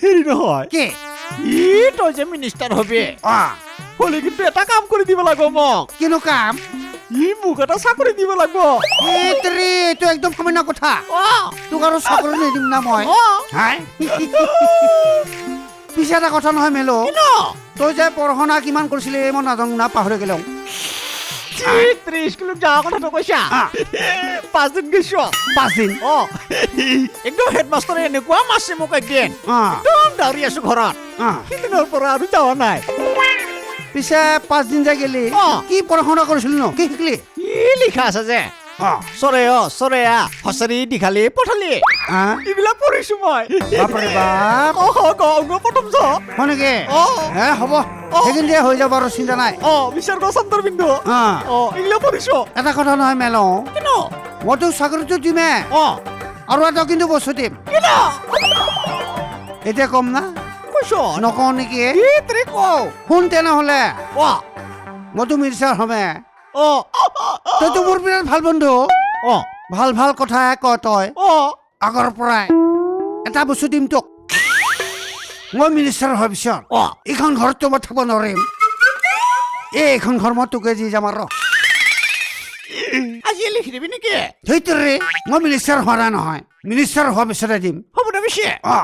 হেৰি নহয়। কি? ই তই যে মিনিষ্টাৰ হবি। হ'লে কিন্তু এটা কাম কৰি দিব লাগিব মোক। কিনো কাম? ই মোক এটা চাকৰি দিব লাগিব। এইতৰি এইটো একদম সামান্য কথা। তোক আৰু চাকৰি নিদিম না মই। পিছে এটা কথা নহয় মেলো। তই যে পঢ়া শুনা কিমান কৰিছিলি মই নাজানো না পাহৰি গেলো। ই ত্ৰিশ কিলো যোৱা কথাটো কৈছা। আ। পাঁচদিন পাঁচ দিন অ। একদম হেডমাষ্টাৰে এনেকুৱা মাছে মোক একদিন একদম ডাউৰি আছো ঘৰত। সিদিনৰ পৰা আৰু যোৱা নাই। পিছে পাঁচদিন যাই গেলি অ। কি পঢ়া শুনা কৰিছিলি ন? কি শিকলি? কি লিখা আছে যে? চৰে আ হচৰি দীঘালি পঠালি? এইবিলাক পঢ়িছো মই। বাপৰে বাপ। অ গ অংগ প্ৰথম চ। হয় নেকি অ। হে হ'ব। সেইখিনি দিয়ে হৈ যাব আৰু চিন্তা নাই। অ বিচাৰ গ চন্দ্ৰ বিন্দু। অ এইবিলাক পঢ়িছো এটা কথা নহয় মেলো। কিনো? মই তোক চাকৰিটো দিমে অ। আৰু এটা কিন্তু বস্তু দিম। কিনো? এতিয়া কম না? কৈছ। নকওঁ নেকি? শুন তেনেহ'লে অ মইতো মিৰ্চাৰ হমে অ। তইতো মোৰ বিৰাট ভালো বন্ধু। অ। ভালো ভালো কথাহে কয় তই। অ। আগৰ পৰাই। এটা বস্তু দিম তোক। মই মিনিষ্টাৰ হোৱাৰ পিছত অ। এইখন ঘৰততো মই থাকিব নোৱাৰিম। এই এইখন ঘৰ মই তোকে দি যাম আৰু। আজি লিখি দিবি নেকি? সেইটোৰে মই মিনিষ্টাৰ হোৱা নাই নহয়। মিনিষ্টাৰ হোৱাৰ পিছতে দিম। হ'ব দে পিছে। অ।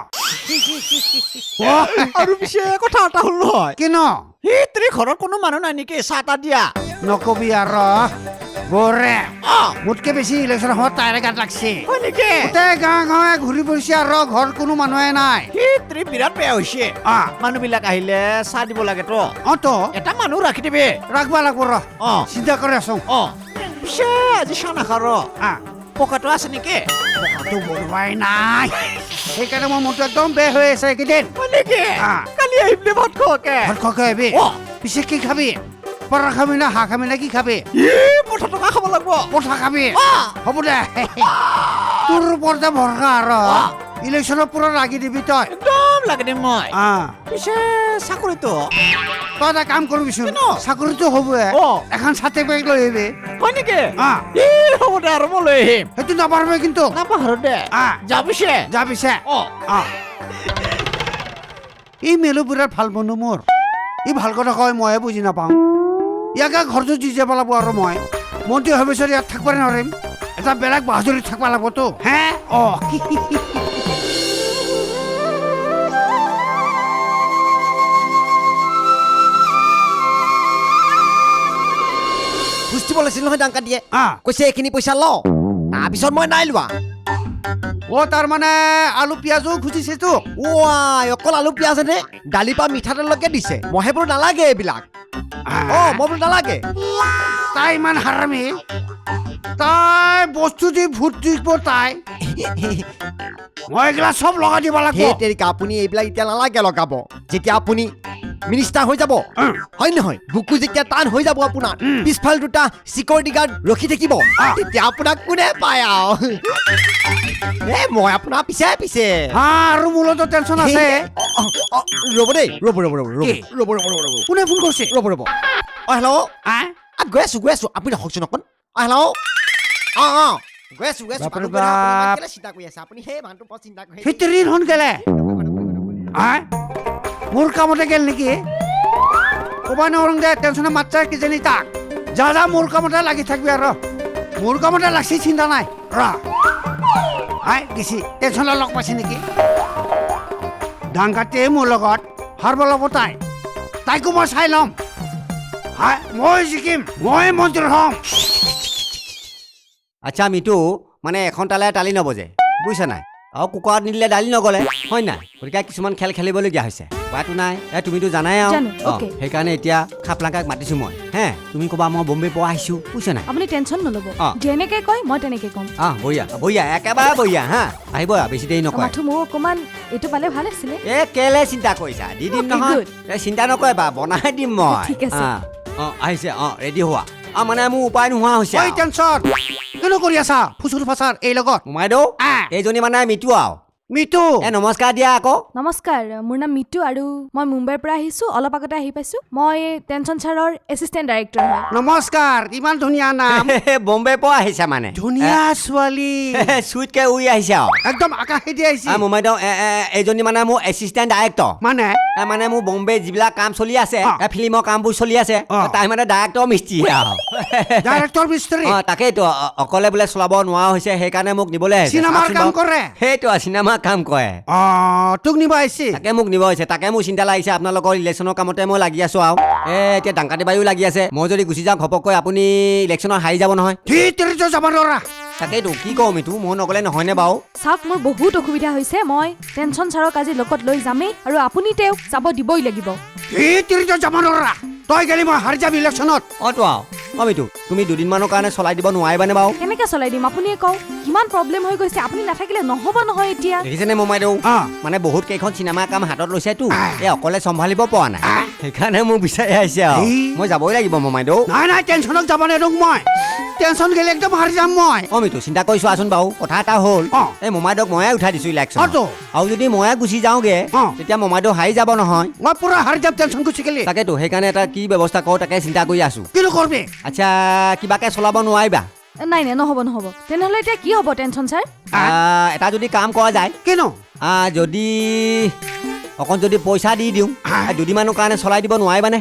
আৰু পিছে কথা এটা হ'ল নহয়। কি ন সি ত্ৰি ঘৰত কোনো মানুহ নাই নেকি? চাহ তাহ দিয়া। নকবি আৰু। বৰে। মোতকে বেছি ইলেকশ্যন হোৱা তাইৰে গাত লাগছে। গোটেই গাঁৱে গাঁৱে ঘূৰি ফুৰিছে আৰু ঘৰত কোনো মানুহে নাই। সি ত্ৰি বিৰাট বেয়া হৈছে। মানুহবিলাক আহিলে চাহ দিব লাগেতো অ তো। এটা মানুহ ৰাখি দিবি। ৰাখবা লাগব ৰ। চিন্তা কৰি আছো। অ। পিছে আজি চাহ নাখাওঁ ৰ? পকাটো আছে নেকি? পকাটো বনোৱাই নাই। সেইকাৰণে মোৰ মনটো একদম বেয়া হৈ আছে এইকেইদিন। কালি আহিবি ভাত খোৱাকে। ভাত খোৱাকৈ আহিবি। পিছে কি খাবি? পৰা খাবি না হাঁহ খাবি না কি খাবি? পঠা টকা খাব লাগিব। পঠা খাবি? হ'ব দে। তোৰ ওপৰতে ভৰসা আৰু। ইলেকশ্যনৰ পুৰা লাগি দিবি তই। একদম লাগে দিম মই। পিছে চাকৰিটো? তই এটা কাম কৰিবিচোন। চাকৰিটো হ'বয়ে। এখন ছাতি বেগ লৈ আহিবি। হয় নেকি? হ'ব দে আৰু মই লৈ আহিম। সেইটো নাপাহৰিবি কিন্তু। নাপাহৰো দে। আ। যা পিছে যা পিছে। অ। অ ই মেলু বিৰাট ভালো বন্ধু মোৰ। ই ভালো কথা কয় মইহে বুজি নাপাওঁ। ইয়াকে ঘৰটো দি যাব লাগিব আৰু মই। মন্ত্ৰী পিছত ইয়াত থাকিব নোৱাৰিম। এটা বেলেগ বাহাদুৰিত থাকিব লাগিবতো। হে? অ। বুজিব লাগিছিল নহয় ডাংকা দিয়ে। কৈছে এইখিনি পইচা ল। তাৰপিছত মই নাই লোৱা। অ তাৰমানে আলু পিঁয়াজো খুজিছে তোক? ৱাই অকল আলু পিঁয়াজেনে দালি পৰা মিঠাতেললৈকে দিছে। মই সেইবোৰ নালাগে এইবিলাক। মই বোলো নালাগে তাই ইমান হাৰামি তাই বস্তু দি ভূত দিব তাই। মই এইগিলা চব লগাই দিব লাগে লাগিব আপুনি এইবিলাক এতিয়া নালাগে লগাব। যেতিয়া আপুনি মিনিষ্টাৰ হৈ যাব। হয় নহয়? বুকু যেতিয়া টান হৈ যাব আপোনাৰ। পিছফাল দুটা চিকিউৰিটি গাৰ্ড ৰখি থাকিব। তেতিয়া আপোনাক কোনে পায় আৰু? এ মই আপোনাৰ পিছে পিছে। আৰু মোৰতো টেনচন আছে। ৰ'ব দেই ৰ'ব ৰ'ব ৰ'ব ৰ'ব? ৰ'ব ৰ'ব ৰ'ব কোনে ফোন কৰিছে? ৰ'ব ৰ'ব। অ হেল্ল' গৈ আছো গৈ আছো। আপুনি ৰখকচোন অকণ। অ হেল্ল' অ গৈ আছো গৈ আছো। চিন্তা কৰি আছে? আপুনি সেই ওপৰত চিন্তা কৰি মোৰ কামতে গেল নেকি? ক'বা নোৱাৰোঁ দে টেনচনে মাত্ৰ কিজানি তাক। যা যা মোৰ কামতে লাগি থাকবি আৰু মোৰ কামতে লাগছি চিন্তা নাই, ৰ। আই, গেছি টেনচনে লগ পাইছে নেকি? ডাংকাটিয়ে মোৰ লগত হাৰব ল'ব তাই তাইকো মই চাই ল'ম। হাই মই জিকিম, মই মন্ত্ৰী হ'ম। আচ্ছা মিটু মানে এখন তালে তালি নবজে বুজিছা নাই? আৰু কুকাৰত নিদিলে দালি নগলে হয় নাই? গতিকে কিছুমান খেল খেলিবলগীয়া হৈছে। উপায়তো নাই। এ তুমিতো জানাই আৰু। জানো, অ, okay. সেইকাৰণে এতিয়া খাপলাংকাক মাতিছো মই। হে তুমি ক'বা মই বম্বে পৰা আহিছো বুজিছা নাই? আপুনি টেনচন নল'ব। অ। যেনেকে কয় মই তেনেকে ক'ম। আহ বঢ়িয়া বঢ়িয়া একেবাৰে বঢ়িয়া হা? আহিব আৰু বেছি দেৰি নকয় মাথো মোৰ অকণমান এইটো পালে ভাল আছিলে। এ কেলে চিন্তা কৰিছা? দি দিম Okay, নহয়। good. এ চিন্তা নকৰিবা বনাই দিম মই। ঠিক আছে। আহ, অ আহিছে অ ৰেডি হোৱা। অ মানে মোৰ উপায় নোহোৱা হৈছে আৰু। টেনচন কিনো কৰি আছা ফুচুৰ ফাচাৰ এই লগত মোমাইদেউ। এইজনী মানে মিটু আৰু মিতু এ নমস্কাৰ দিয়া আকৌ। নমস্কাৰ মোৰ নাম মিতু আৰু মই মুম্বাইৰ পৰা আহিছোঁ অলপ আগতে আহি পাইছোঁ। মই টেনচন ছাৰৰ এছিষ্টেণ্ট ডাইৰেক্টৰ হয়। নমস্কাৰ ইমান ধুনীয়া নাম। বম্বেৰ পৰা আহিছে মানে। ধুনীয়া ছোৱালী। চুইটকে উৰি আহিছে আৰু। একদম আকাশেদি আহিছে। আ, মোমাইদেউ এ, এ, এইজনী মানে মোৰ এছিষ্টেণ্ট ডাইৰেক্টৰ মানে? মানে মোৰ বম্বে যিবিলাক কাম চলি আছে ফিল্মৰ কামবোৰ চলি আছে। তাই মানে ডাইৰেক্টৰ মিস্ত্ৰী আৰু। ডাইৰেক্টৰ মিস্ত্ৰী? অ তাকেইতো অকলে বোলে চলাব নোৱাৰা হৈছে সেইকাৰণে মোক নিবলৈ আহিছে। চিনেমাৰ চাওকচোন কাম বাৰু। কৰে? সেইটো আৰু চিনেমাৰ কাম কৰে। অ তোক নিব আহিছে। তাকে মোক নিব হৈছে তাকে মোৰ চিন্তা লাগিছে আপোনালোকৰ ইলেকশ্যনৰ কামতে মই লাগি আছো আৰু। এ এতিয়া ডাংকাটি বায়ু লাগি আছে। মই যদি গুচি যাওঁ ঘপককৈ আপুনি ইলেকশ্যনত হাৰি যাব নহয়। যাব নোৱাৰা? তাকেইতো কি কওঁ মিতু মই নগ'লে নহয়নে বাৰু? চাওক মোৰ বহুত অসুবিধা হৈছে। মই টেনচন ছাৰক আজি লগত লৈ যামেই আৰু আপুনি তেওঁক যাব দিবই লাগিব। যাব নোৱাৰা? তই গেলি মই হাৰি যাম ইলেকশ্যনত অঁতো আৰু। অ মিতু তুমি দুদিনমানৰ কাৰণে চলাই দিব নোৱাৰিবানে বাৰু? কেনেকৈ চলাই দিম? আপুনিয়ে কওক। কিমান প্ৰব্লেম হৈ গৈছে? আপুনি নাথাকিলে নহ'ব নহয় এতিয়া। দেখিছেনে মোমাইদেউ অ। মানে বহুত কেইখন চিনেমাৰ কাম হাতত লৈছেতো। এই অকলে চম্ভালিব পৰা নাই। সেইকাৰণে মোক বিচাৰি আহিছে আৰু। মই যাবই লাগিব মোমাইদেউ নাই নাই টেনশ্যনত যাব নেদোং মই। টেনশ্যন গেলি একদম হাৰি যাম মই। অ মিতু চিন্তা কৰি চোৱাচোন বাৰু। কথা এটা হ'ল। এই মোমাইদেউক ময়ে উঠাই দিছো ইলেকশ্যন অতো। আৰু যদি ময়ে গুচি যাওঁগে। তেতিয়া মোমাইদেউ হাৰি যাব নহয়। মই পুৰা হাৰি যাম টেনশ্যন গুচি গেলি। তাকেতো সেইকাৰণে এটা কি ব্যৱস্থা কৰোঁ তাকে চিন্তা কৰি আছো। কিনো কৰবি? আচ্ছা কিবাকে চলাব নোৱাৰিবা। নাই নাই নহ'ব নহ'ব। তেনেহ'লে এতিয়া কি হ'ব টেনচন ছাৰ? এটা যদি কাম কৰা যায়। কিনো? যদি অকণ যদি পইচা দি দিওঁ দুদিনমানৰ কাৰণে চলাই দিব নোৱাৰিবানে?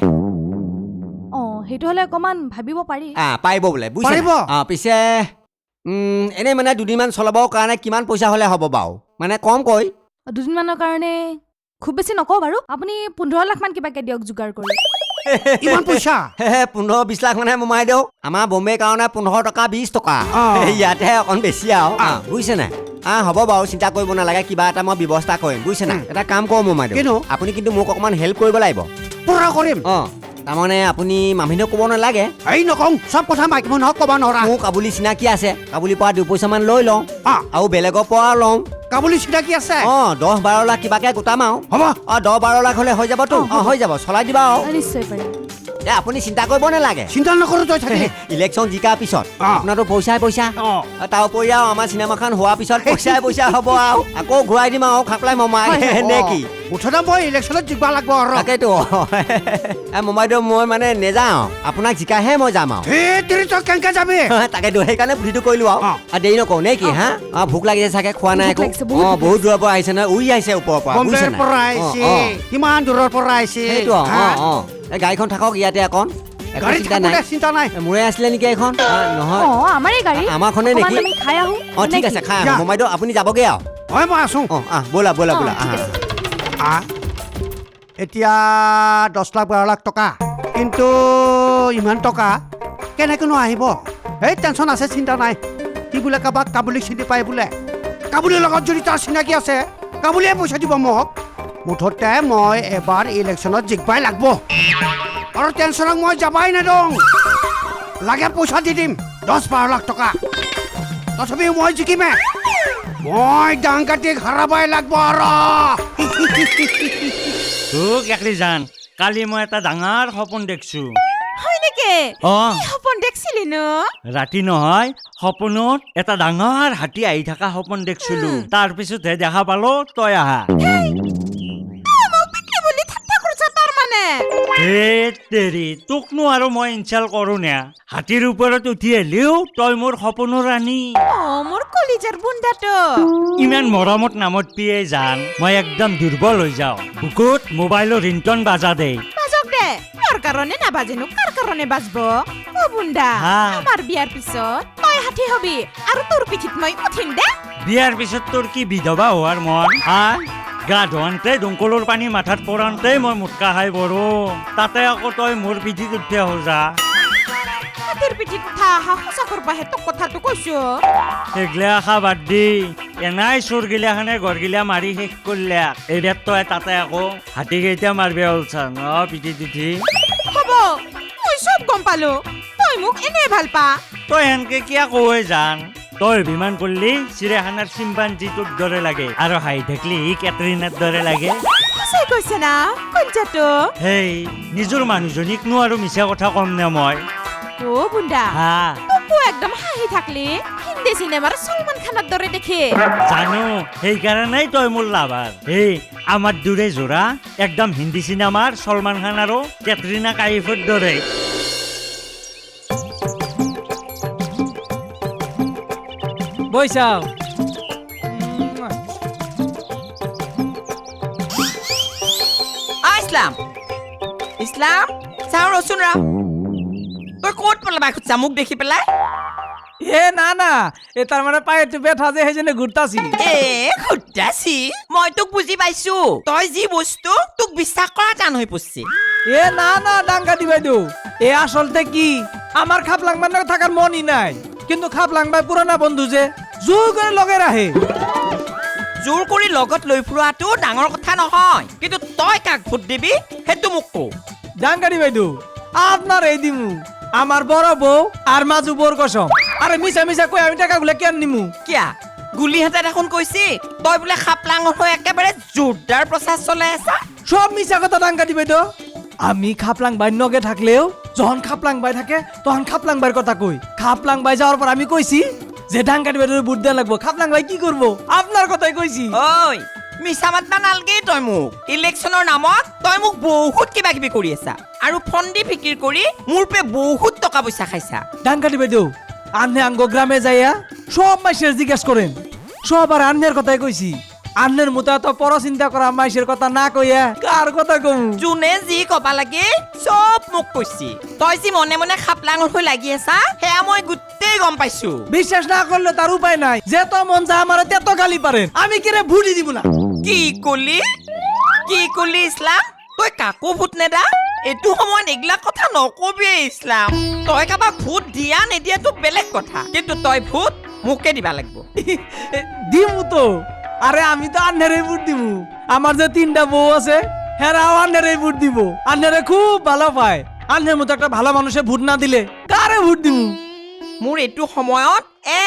অঁ সেইটো হ'লে অকণমান ভাবিব পাৰি। পাৰিব বোলে বুজিছে? পাৰিব? অঁ পিছে এনেই মানে দুদিনমান চলাবৰ কাৰণে কিমান পইচা হ'লে হ'ব বাৰু? মানে কমকৈ দুদিনমানৰ কাৰণে খুব বেছি নকওঁ বাৰু। আপুনি পোন্ধৰ লাখমান কিবাকৈ দিয়ক যোগাৰ কৰি। ইমান পইচা? পোন্ধৰ বিছ লাখ মানে মোমাই দিওঁ আমাৰ বম্বেৰ কাৰণে পোন্ধৰ টকা বিছ টকা। ইয়াতহে অকণ বেছি আৰু। বুজিছে নাই? আহ হ'ব বাৰু চিন্তা কৰিব নালাগে কিবা এটা মই ব্যৱস্থা কৰিম বুজিছে নাই। এটা কাম কৰোঁ মোমাই কিনো? দিওঁ আপুনি কিন্তু মোক অকণমান হেল্প কৰিব লাগিব। পুৰা কৰিম? অঁ তাৰমানে আপুনি মামীদেউ ক'ব নালাগে। এই নকওঁ। চব কথা মাইকী মানুহক ক'ব নোৱাৰা। মোৰ কাবুলী চিনাকি আছে। কাবুলীৰ পৰা দুপইচামান লৈ লওঁ। আৰু বেলেগৰ পৰা লওঁ। কাবুলী চিনাকি আছে? অঁ দহ বাৰ লাখ কিবাকে গোটাম আৰু হ'ব। অঁ দহ বাৰ লাখ হ'লে হৈ যাবতো অ, হৈ যাব চলাই দিবা আৰু নিশ্চয় পাৰিম। এ আপুনি চিন্তা কৰিব নালাগে। চিন্তা নকৰো তই থাকি। ইলেকশ্যন জিকাৰ পিছত। আপোনাৰতো পইচাই পইচা। তাৰ উপৰি আৰু আমাৰ চিনেমাখন হোৱাৰ পিছত পইচাই পইচা হ'ব আৰু। আকৌ ঘূৰাই দিম আৰু খাপলাই মমাই। নে কি? মুঠতে মই ইলেকশ্যনত জিকিব লাগিব আৰু। তাকেইতো। মোমাইদেউ মই মানে নেযাওঁ। আপোনাক জিকাহে মই যাম আৰু। কেনেকে যাবি? তাকেতো সেইকাৰণে বুদ্ধিটো কৰিলো আৰু। দেৰি নকৰো নে কি হা? অ ভোক লাগিছে চাগে খোৱা নাই একো। অ বহুত দূৰৰ পৰা আহিছে নহয় উৰি আহিছে ওপৰৰ পৰা নাই? কিমান দূৰৰ পৰা আহিছে সেইটো অ? অ। এই গাড়ীখন থাকক ইয়াতে অকণ একো গাড়ী চিন্তা নাই। থাকোতে চিন্তা নাই। মোৰে আছিলে নেকি এইখন? নহয়। অঁ গাড়ী আমাৰখনে অকণমান নেকি? আমি খাই আহোঁ। অ ঠিক আছে? খাই যা। আহোঁ মোমাইদেউ আপুনি যাবগৈ আৰু। হয় মই আছো। অ আহ ব'লা ব'লা ব'লা ঠিক আহা। আছে। আহ, এতিয়া দহ লাখ বাৰ লাখ টকা। কিন্তু ইমান টকা কেনেকৈনো আহিব? এই টেনশ্যন আছে চিন্তা নাই। সি বোলে কাৰোবাক কাবুলী চিনি পায় বোলে? কাবুলীৰ লগত যদি তাৰ চিনাকি আছে কাবুলীয়ে পইচা দিব মোক। মুঠতে মই এবাৰ ইলেকশ্যনত জিকবাই লাগব। আৰু টেনশ্যনক মই যাবাই নেদওঁ। লাগে পইচা দি দিম দহ বাৰ লাখ টকা। তথাপিও মই জিকিমে। মই ডাংকাটিক হাৰাবাই লাগব আৰু। তোক একলি জান কালি মই এটা ডাঙৰ সপোন দেখছ। হয় নেকি? অ। সপোন দেখছিলি ন ৰাতি নহয় সপোনত এটা ডাঙৰ হাতী আহি থকা সপোন দেখছিলো। তাৰ পিছতহে দেখা পালো তই আহা। হে তেৰি তোকনো আৰু মই ইনচাল কৰো নে? হাতীৰ ওপৰত উঠি আহিলেও তই মোৰ সপোনৰ ৰাণী। অ মোৰ কলিজাৰ বুন্দাটো। ইমান মৰমত নামত পিয়ে জান মই একদম দুৰ্বল হৈ যাওঁ। বুকুত মোবাইলৰ ৰিংটন বাজা দে বাজক দে মোৰ কাৰণে নাবাজেনো কাৰ কাৰণে বাজব? অ বুন্দা হা। আমাৰ বিয়াৰ পিছত তই ষাঠি হবি আৰু তোৰ পিঠিত মই উঠিম দে। বিয়াৰ পিছত তোৰ কি বিধৱা হোৱাৰ মন হা? গা ধোৱান্তে দমকলৰ পানী মাথাত পৰান্তে মই মুটকা খাই পৰো তাতে আকৌ তই মোৰ পিঠিত উঠি সজা। হাতীৰ পিঠিত উঠা অহা সঁচা কথাটো কৈছো। সেইগিলা আশা বাদ দি এনাই চোৰগিলাখানে ঘৰগিলা মাৰি শেষ কৰিলে। এইবাৰ তই তাতে আকৌ হাতীকেইটা মাৰিব অ পিঠিত উঠি। হ'ব মই চব গম পালো। তই মোক ভালো পা। তই সেনকে কিয় কয় জান? তই অভিমান কৰিলি চিৰিয়াখানাৰ চিম্পাঞ্জিটোৰ দৰে লাগে। আৰু হাঁহি থাকিলি সি কেটৰিনাৰ দৰে লাগে। কৈছে না? হেই নিজৰ মানুহজনীকনো আৰু মিছা কথা কম নে মই? অ বুন্দা। হা। তোকো একদম হাঁহি থাকলি। হিন্দী চিনেমাৰ চলমান খানৰ দৰে দেখে। জানো সেইকাৰণেই তই মোৰ লাভাৰ। এই আমাৰ দূৰে জোৰা একদম হিন্দী চিনেমাৰ সলমান খান আৰু কেটৰিনা কাইফৰ দৰে। বৈশাও আ ইছলাম ইছলাম চাওঁ ৰচোন ৰা। তই ক'ত পেলাবা খুজছা মোক দেখি পেলাই? এ না না। এ তাৰ মানে পায়েটো বেঠা যে সেইজনে ঘূৰ্তাছি এ খুটাছি মই তোক বুজি পাইছো। তই যি বস্তু তোক বিশ্বাস কৰা টান হৈ পৰছি। এ না না ডাঙ্গা দি বাইদেউ। এ আসলতে কি? আমার খাপ লাংবার থাকার মনই নাই। কিন্তু খাপ লাংবাই পুরানা বন্ধু যে জোর করে লগে রাহে জোৰ কৰি লগত লৈ ফুৰাটো ডাঙৰ কথা নহয়। কিন্তু তই কাক ভোট দিবি সেইটো মোক কওঁ। দি বাইদেউ আপনার এই দিমু। আমার বড় বউ আর মাজু বোর কসম আরে মিছা মিছা কই আমি টাকা গুলা কেন নিমু? কিয়া? গুলিহঁতে দেখোন কৈছি তই বোলে খাপলাঙৰ হৈ একেবাৰে জোৰদাৰ প্ৰচাৰ চলাই আছা? সব মিছা কথা ডাঙ্গা দি বাইদেউ। আমি খাপলাং নগে থাকলেও যখন খাপলাং বাই থাকে তখন খাপলাং বাইর কথা কই। খাপলাং বাই যাওয়ার পর আমি কইছি যে দি বাইদেউ বুট দেওয়া লাগবো। খাপলাং বাই কি করব? আপনার কথাই কইছি। ঐ মিছা মাতবা নালগে তই মোক। ইলেকশ্যনৰ নামত তই মোক বহুত কিবা কিবি কৰি আছা। আৰু ফন্দি ফিকিৰ কৰি মোৰ পে বহুত টকা পইচা খাইছা ডাঙ্গাটি বাইদেউ আন্নে আঙ্গ গ্রামে যাইয়া সব মাইসের জিজ্ঞেস করেন। সব আর আন্নের কথাই কইছি। আন্নের মতো এত পর চিন্তা করা মাইসের কথা না কইয়া কার কথা কম? যোনে যি কবা লাগে চব মোক কৈছি। তই যি মনে মনে খাপলাঙৰ হৈ লাগি আছা সেয়া মই গোটেই গম পাইছো। বিশ্বাস না করলে তার উপায় নাই। যে তো মন যা আমার তেত গালি পারেন। আমি কিরে ভুড়ি দিব না? কি কলি? কি কলি ইছলাম? তই কাকো ভোট নেদা? এইটো সময়ত এইবিলাক কথা নকবি ইছলাম। তই কাৰোবাক ভোট দিয়া নিদিয়াটো বেলেগ কথা। কিন্তু তই ভোট মোকে দিবা লাগিব। দিমু তো। আরে আমি তো আন্নারে ভোট দিব আমার যে তিনটা বউ আছে, হেরাও আন্নারে ভোট দিব। আন্নারে খুব ভালো পায়। আন্নার মতো একটা ভালো মানুষে ভোট না দিলে কারে ভোট দিমু? মোৰ এইটো সময়ত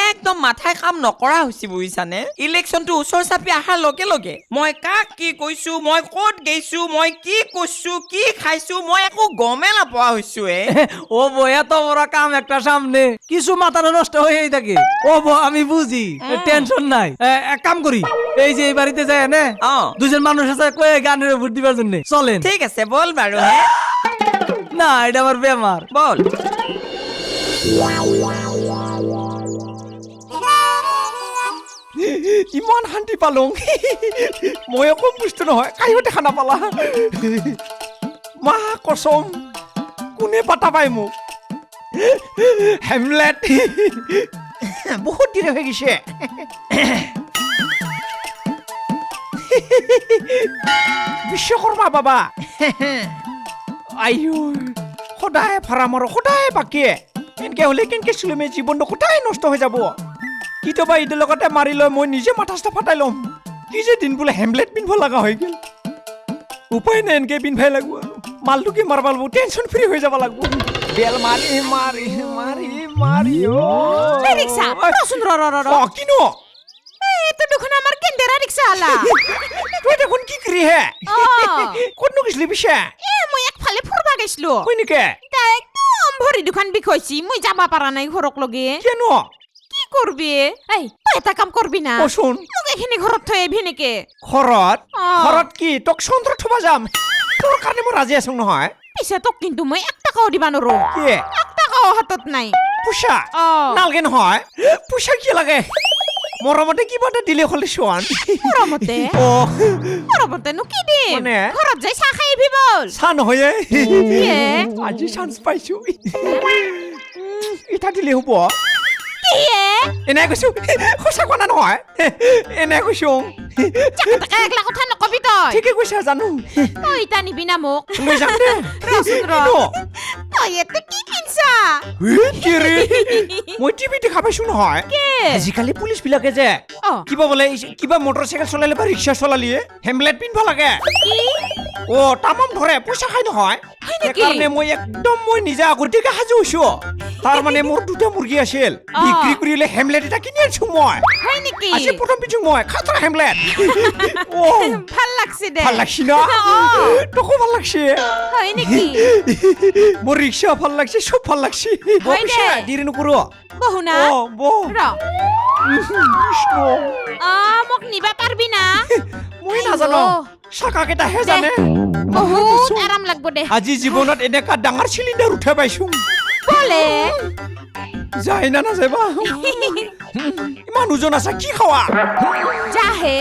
একদম মাথাই কাম নকৰা হৈছে বুজিছানে? ইলেকশ্যনটো ওচৰ চাপি অহাৰ লগে লগে মই কাক কি কৈছো মই ক'ত গৈছো মই কি কৈছো কি খাইছো মই একো গমে নাপোৱা হৈছো এ। ও বো এত বড় কাম একটা সামনে। কিছু মাথাটা নষ্ট হয়েই থাকে। ও বো আমি বুঝি টেনশন নাই। এ, এক কাম করি এই যে এই বাড়িতে যায় না অ। দুজন মানুষ আছে কয়ে গানের ভোট দিবার জন্য। চলেন। ঠিক আছে বল বাৰু হে। না এটা আমার বেমার বল। ইমান শান্তি পালোঁ। মই একো বস্তু নহয় কাইও দেখা নাপালা মা কচম কোনে পাতা পাই মোক? হেমলেট। বহুত দিন হৈ গৈছে। বিশ্বকৰ্মা বাবা। আইও সদায় ভাড়া মাৰো সদায় বাকীয়ে। এনেকে হ'লে কেনেকে চলিমে জীৱনটো সদায় নষ্ট হৈ যাব? কেতিয়াবা ইটোৰ লগতে মাৰি লৈ মই নিজে মাথা চাথা ফাটাই ল'ম। কি যে দিন বোলে হেমলেট পিন্ধিব লগা হৈ গ'ল। উপায় নাই এনেকে পিন্ধাই লাগব আৰু। মালটো কি মাৰিব? লাগিব টেনশ্যন ফ্ৰী হৈ যাব লাগিব। বেল মাৰি মাৰি মাৰি মাৰি অ' এই ৰিক্সা ৰচোন ৰ ৰ ৰ কিনো? এইটো দেখোন আমাৰ কেন্দেৰা ৰিক্সা আলা তই দেখোন কি কৰি হে? অ। ক'তনো গৈছিলি পিছে? এ মই একফালে ফুৰবা গৈছিলো। হয় নেকি? এতিয়া একদম ভৰি দুখন বিষয়ছি মই যাব পৰা নাই ঘৰক লগে। কিয়নো? কি কৰবি এই এটা কাম কৰবি না। কচোন মোক এইখিনি ঘৰত থৈ আহিবি নেকি ঘৰত অ। ঘৰত কি? তোক চন্দ্ৰ থবা যাম। তোৰ কাৰণে মই ৰাজি আছো নহয়। পিছে তোক কিন্তু মই এক টকাও দিবা নোৱাৰো কি? এক টকাও হাতত নাই। অ। নালগে নহয়। পুষা কি লাগে? মৰমতে কিবা এটা দিলে হ'লে চোৱান। মৰমতে? অ। মৰমতেনো কি দিম? মানে? ঘৰত যাই চাহ খাই আহিবি বল চা নহয়। কিয়ে? আজি চান্স পাইছো। উম, ইটা দিলে হ'ব। কিয়ে এনে কৈছো। সঁচা কোৱা নহয়। এনে কৈছো। একলা কথা নকবি তই। ঠিকে কৈছা জানো। তই ইতা নিবি না মোক। লৈ যাম দে। কিনছা হে, কি ৰে? মই টিভি দেখা পাইছো নহয়। কে? আজিকালি পুলিচ বিলাকে যে অ। কিবা বোলে কিবা মটৰ চলালে বা ৰিক্সা চলালিয়ে হেমলেট পিন্ধিব লাগে। কি? অ তামাম ধৰে পইচা খাই নহয়। হয় সেইকাৰণে মই একদম মই নিজে আগতীয়াকে সাজু হৈছো। তাৰ মানে মোৰ দুটা মুৰ্গী আছিল। বিক্ৰী কৰিলে হেমলেট এটা কিনি আনিছো মই। নেকি? আজি প্ৰথম পিছো মই খাতৰা হেমলেট? লাগছে দে। ভালো লাগছি না তোকো ভালো লাগছে হয় নেকি? মোৰ ৰিক্সা ভালো লাগছে চব ভালো লাগছে হয় দে। দেৰি নকৰো। বহু না। অ বৌ। ৰ। কৃষ্ণ। অ মোক নিবা পাৰবি না। মই নাজানো। অ'। চাকা কেইটাহে দে। জানে বহুত আৰাম লাগব দে। আজি জীৱনত এনেকা ডাঙৰ চিলিণ্ডাৰ উঠাই পাইছো। বলে। যায় না নাযায় বা ইমান ওজন আছে কি খাৱা? যাহে।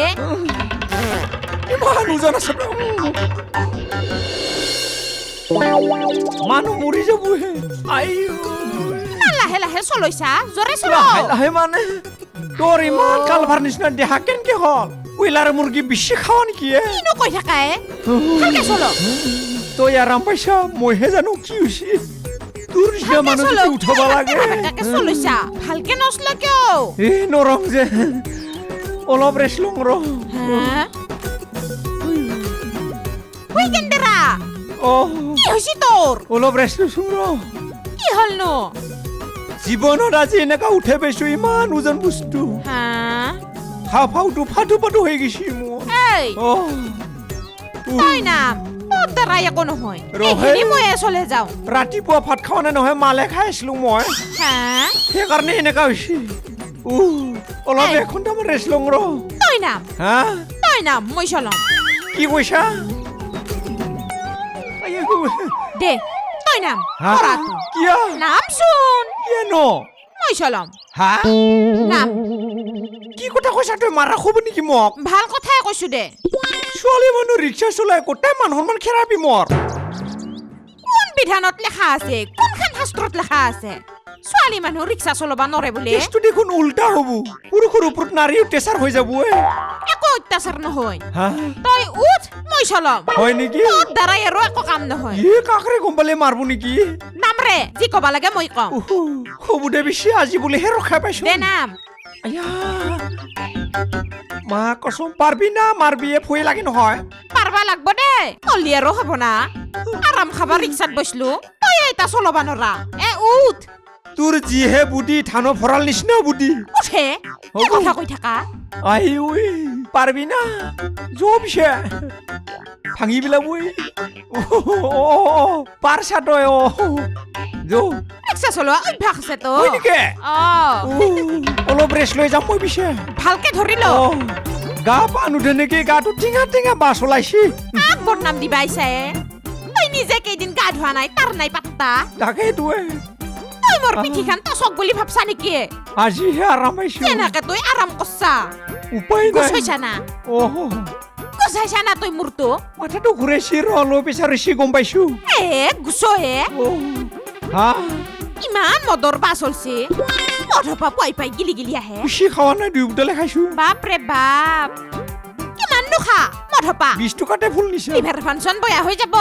ইমান ওজন আছে মানুহ মৰি যাবহে। আইও। লাহে লাহে চলৈছা জৰে চল। লাহে মানে? তোৰ ইমান কালভাৰ নিচিনা দেহা কেনেকে হ'ল? কয়লাৰ মুৰ্গী বেছি খাৱা নেকি? কিনো কৈ থাকা এ? ভালকে চল। তই আৰাম পাইছা? মইহে জানো কি হৈছে। তোৰ নিচিনা মানুহ উঠাব লাগে। চলৈছা ভালকে নচল কিয়? এ নৰং যে। অলপ ৰেষ্ট লওঁ ৰ। হা হুই কেন্দেৰা অ' কি তোৰ অলপ ৰেষ্ট লৈছোঁ ৰ কি হ'লনো? আজি এনেকা উঠাই পাইছো ইমান ওজন বস্তু। হা? হাও ফাওটো ফাটো ফাটো হৈ গৈছে মোৰ এই! অ' তই একো নহয়। ৰহে। এইখিনি ময়ে চলে যাওঁ। ৰাতিপুৱা ভাত খোৱা নাই নহয় মালে খাই আছিলো মই। হা? সেইকাৰণে এনেকা হৈছে। উহ, অলপ এই। এঘণ্টামান ৰেষ্ট লওঁ ৰ। তই নাম। হা? তই নাম মই চলাম। কি কৈছা? আইও, দে তই নাম হা? কৰাটো কিয়? নামচোন কিয়নো মই চলাম। হা নাম। কি কথা কৈছা তই মাৰা খুব নেকি মোক? ভালো কথাই কৈছো দে। ছোৱালী মানুহ ৰিক্সা চলাই গোটেই মানুহৰ মান খেৰাবি মোৰ। কোন বিধানত লেখা আছে? কোনখন শাস্ত্ৰত লেখা আছে? ছোৱালী মানুহ ৰিক্সা চলাব নৰে বুলি কেছটো দেখোন উল্টা হ'ব পুৰুষৰ ওপৰত নাৰী অত্যাচাৰ হৈ যাব একো অত্যাচাৰ নহয় তই উঠ মই চলাম হয় নেকি তোৰ দ্বাৰাই আৰু একো কাম নহয় ই কাকৰে গম পালে মাৰব নেকি নামৰে যি ক'বা লাগে মই কম উহু, সবুদে বেছি আজি বোলেহে ৰখাই পাইছো দে নাম মা কচোন পাৰবি না মাৰবি ভয় লাগে নহয় পাৰবা লাগব দে কলি আৰু হ'ব না আৰাম খাবা ৰিক্সাত বসল তই এটা চলাবা নৰা এ উঠ তোৰ যিহে বুদ্ধি ধানো ভৰাল নিচিনা বুদ্ধি। উঠে কি। কথা কৈ থাকা? আই ঐ পাৰবি না? পিছে ভাঙি পেলাব ঐ পাৰছা তই অ যৌ। ৰিক্সা চলোৱা অভ্যাস আছে তো। হয় নেকি? অ। অলপ ৰেষ্ট লৈ যাম মই পিছে। ভালকে ধৰি ল। অ, গা পা নেকি? গাটো টিঙা টিঙা বাছ ওলাইছি। কাক বদনাম দিবা আহিছে তই নিজে কেইদিন গা ধোৱা নাই তাৰ নাই পাত্তা। তাকেইতো এ। তই মোৰ পিঠিখান তচক বুলি ভাবছা নেকি? আজিহে আৰাম পাইছো তেনেকে তই আৰাম কৰছা? উপায় নাই। গুচাইছা না? অহ। গুচাইছা না তই মোৰতো মাথাটো ঘূৰাইছি ৰ লৈ পিছা ৰছি গম পাইছো। এ গুচহে অহ, হা? ইমান মদৰ বা চলছে। মধপা পুৱাই পাই গিলি গিলি আহে। বেছি খাৱা নাই দুই বোতলে খাইছো। বাপৰে বাপ। কিমাননো খা মধপা বিশ টকাতে ফুল নিছে। লিভাৰ ফাংচন বয়া হৈ যাব।